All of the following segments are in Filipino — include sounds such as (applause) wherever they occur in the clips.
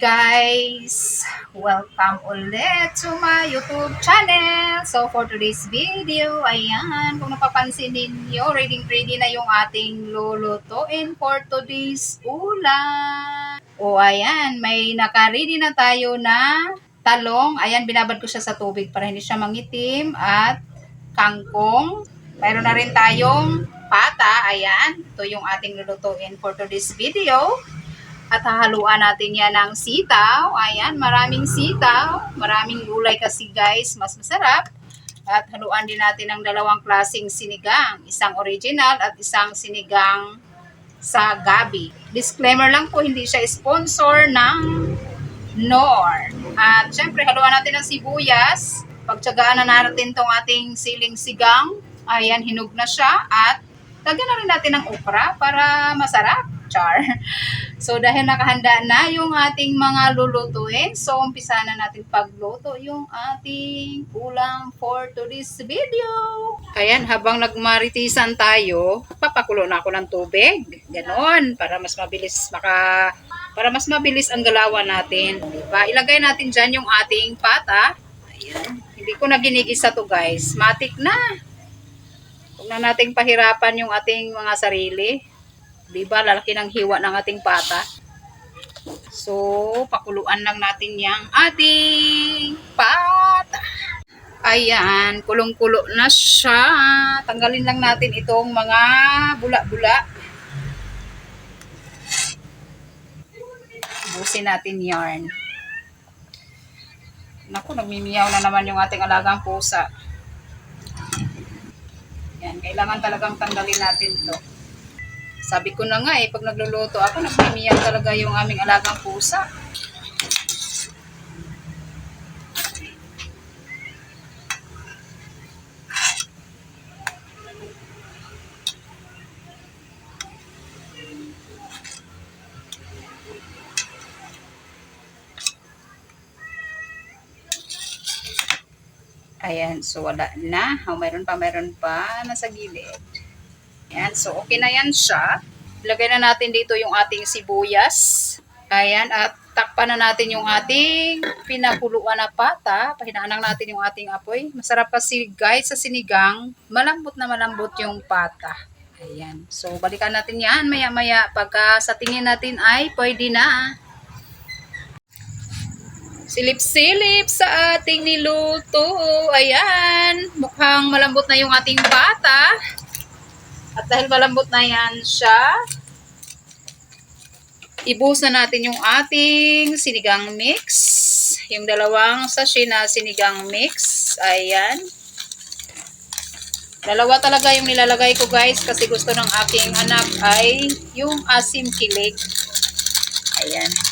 Guys! Welcome ulit to my YouTube channel. So for today's video, ayan, kung napapansin ninyo, ready ready na yung ating lulutuin for today's ulam. O ayan, may naka-ready na tayo na talong. Ayan, binabad ko siya sa tubig para hindi siya mangitim at kangkong. Mayroon na rin tayong pata. Ayan, ito yung ating lulutuin for today's video. At hahaluan natin yan ng sitaw. Ayan, maraming sitaw. Maraming gulay kasi guys, mas masarap. At haluan din natin ng dalawang klasing sinigang. Isang original at isang sinigang sa gabi. Disclaimer lang po, hindi siya sponsor ng Nor. At syempre, haluan natin ng sibuyas. Pagtsagaan na natin tong ating siling sigang. Ayan, hinog na siya. At lagyan na rin natin ng okra para masarap. Char. (laughs) So dahil nakahanda na yung ating mga lulutuin, so umpisa na natin pagluto yung ating ulam for today's video. Ayan, habang nagmaritisan tayo, papakulo na ako ng tubig. Ganon, para mas mabilis maka para mas mabilis ang galawan natin. Diba? Ilagay natin dyan yung ating pata. Ayan. Hindi ko na ginigisa to guys. Matik na. Huwag na nating pahirapan yung ating mga sarili. Di ba? Lalaki ng hiwa ng ating pata. So, pakuluan lang natin yung ating pata. Ayan, kulong-kulo na siya. Tanggalin lang natin itong mga bula-bula. Busin natin yarn. Naku, nagmimiyaw na naman yung ating alagang pusa. Yan, kailangan talagang tanggalin natin to. Sabi ko na nga eh, pag nagluluto ako, nagmimiyaw talaga yung aming alagang pusa. Ayan, so wala na. Oh, mayroon pa, mayroon pa nasa gilid. Ayan, so okay na yan siya. Ilagay na natin dito yung ating sibuyas. Ayan, at takpan na natin yung ating pinakuluan na pata. Pahinaan natin yung ating apoy. Masarap kasi guys sa sinigang, malambot na malambot yung pata. Ayan, so balikan natin yan maya-maya. Pagka sa tingin natin ay pwede na. Silip-silip sa ating niluto. Ayan, mukhang malambot na yung ating pata. At dahil malambot na yan siya, ibuhos na natin yung ating sinigang mix. Yung dalawang sachet na sinigang mix. Ayan. Dalawa talaga yung nilalagay ko guys kasi gusto ng aking anak ay yung asim kilig. Ayan.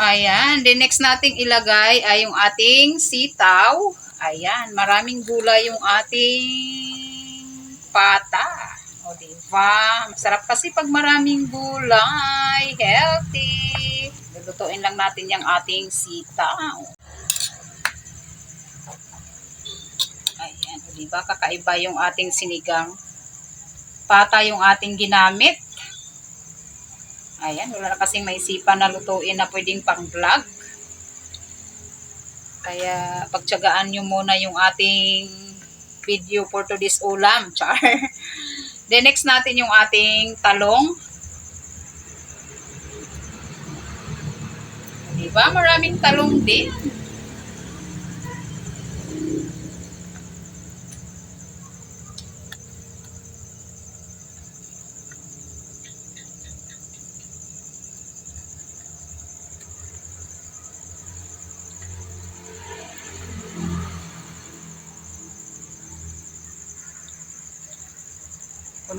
Ayan. Then next nating ilagay ay yung ating sitaw. Ayan. Maraming gulay yung ating pata. O diba? Masarap kasi pag maraming gulay. Healthy. Lulutuin lang natin yung ating sitaw. Ayan. O diba? Kakaiba yung ating sinigang. Pata yung ating ginamit. Ayan, wala na kasing maisipan na lutuin na pwedeng pang vlog. Kaya pagtsagaan nyo muna yung ating video for today's ulam. (laughs) Char. Then next natin yung ating talong. Diba? Maraming talong din.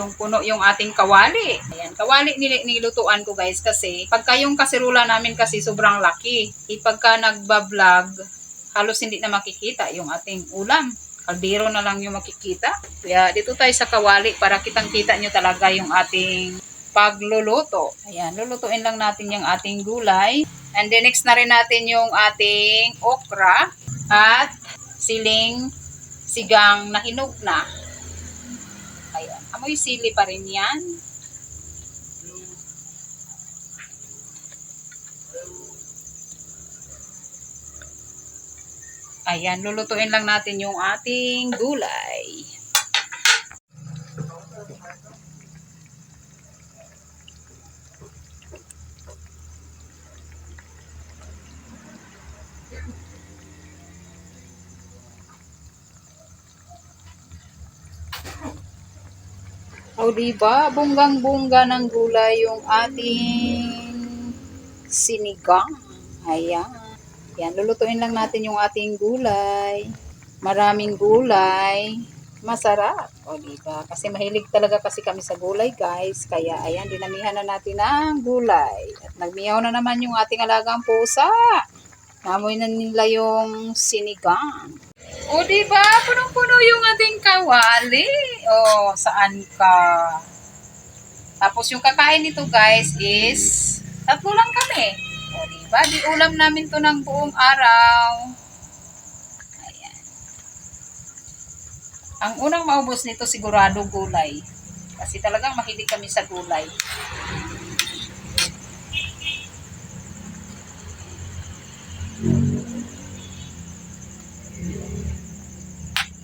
Punong-puno yung ating kawali. Ayan, kawali nil- nilutuan ko guys kasi pagka yung kasirula namin kasi sobrang laki. Ipagka nagbablog, halos hindi na makikita yung ating ulam. Kaldero na lang yung makikita. Kaya dito tayo sa kawali para kitang-kita nyo talaga yung ating pagluluto. Ayan, lulutuin lang natin yung ating gulay. And then next na rin natin yung ating okra at siling sigang na hinog na. Amoy sili pa rin yan. Ayan, lulutuin lang natin yung ating gulay. O diba, bunggang-bungga ng gulay yung ating sinigang. Ayan. Yan, lulutuin lang natin yung ating gulay. Maraming gulay. Masarap. O diba? Kasi mahilig talaga kasi kami sa gulay guys. Kaya ayan, dinamihan na natin ang gulay. At nagmiyaw na naman yung ating alagang pusa. Namoy na nila yung sinigang. O, di ba? Punong-puno yung ating kawali. O, saan ka? Tapos yung kakain nito guys is tatlo lang kami. O, di ba? Di ulam namin to ng buong araw. Ayan. Ang unang maubos nito sigurado gulay. Kasi talagang mahilig kami sa gulay.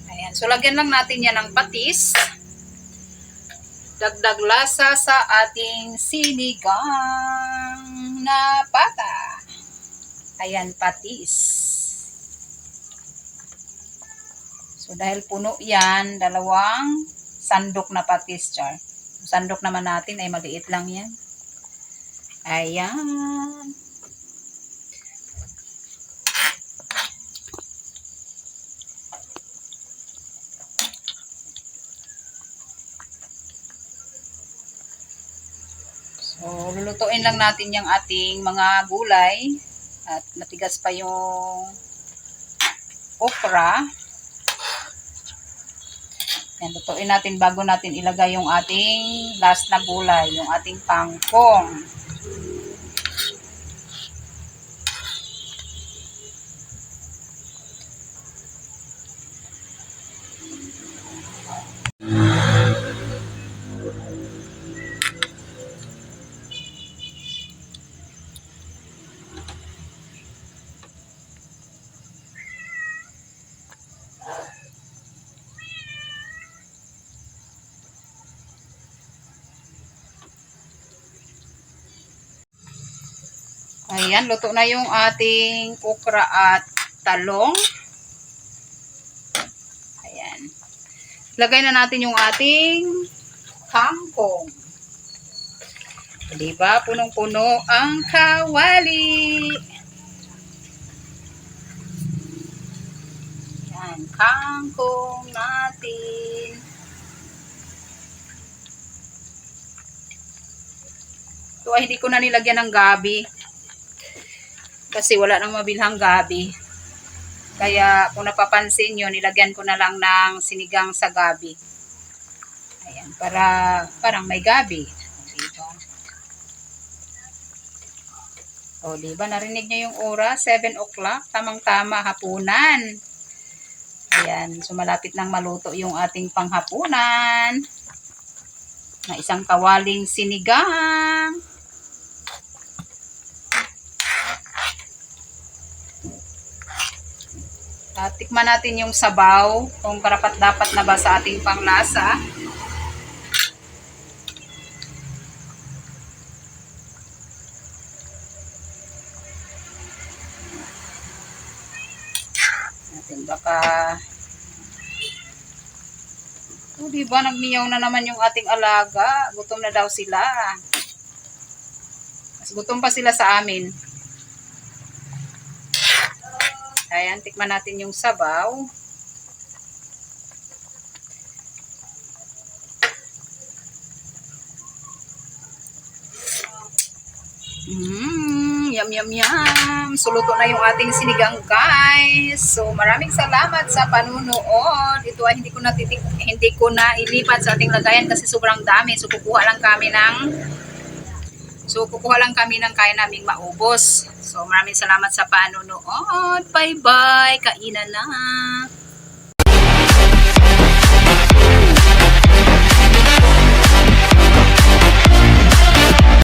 Ayan. So, lagyan lang natin yan ng patis. Dagdag lasa sa ating sinigang na pata. Ayan, patis. So, dahil puno yan, dalawang sandok na patis, char. Sandok naman natin ay maliit lang yan. Ayan. So, lulutuin lang natin yung ating mga gulay. At matigas pa yung okra. Yan, lutuin natin bago natin ilagay yung ating last na gulay, yung ating pangkong. Ayan, luto na yung ating okra at talong. Ayan. Lagay na natin yung ating kangkong. Diba? Punong-puno ang kawali. Ayan, kangkong natin. So, ay, hindi ko na nilagyan ng gabi kasi wala nang mabilhang gabi. Kaya kung napapansin nyo, nilagyan ko na lang ng sinigang sa gabi. Ayan, para parang may gabi. Diba? O, diba? Narinig nyo yung oras? 7 o'clock. Tamang-tama, hapunan. Ayan, so malapit nang maluto yung ating panghapunan. Na isang kawaling sinigang. Tikman natin yung sabaw, kung karapat dapat na ba sa ating panglasa. Natin baka Oh, di ba nagmiyaw na naman yung ating alaga? Gutom na daw sila. Mas gutom pa sila sa amin. Ayan, tikman natin yung sabaw. Mmm, yum, yum, yum. Suluto na yung ating sinigang, guys. So, maraming salamat sa panunood. Ito ay hindi ko na titik, hindi ko na ilipat sa ating lagayan kasi sobrang dami. So, kukuha lang kami ng So, kukuha lang kami ng kaya naming maubos. So, maraming salamat sa panunood. Bye-bye. Kainan na.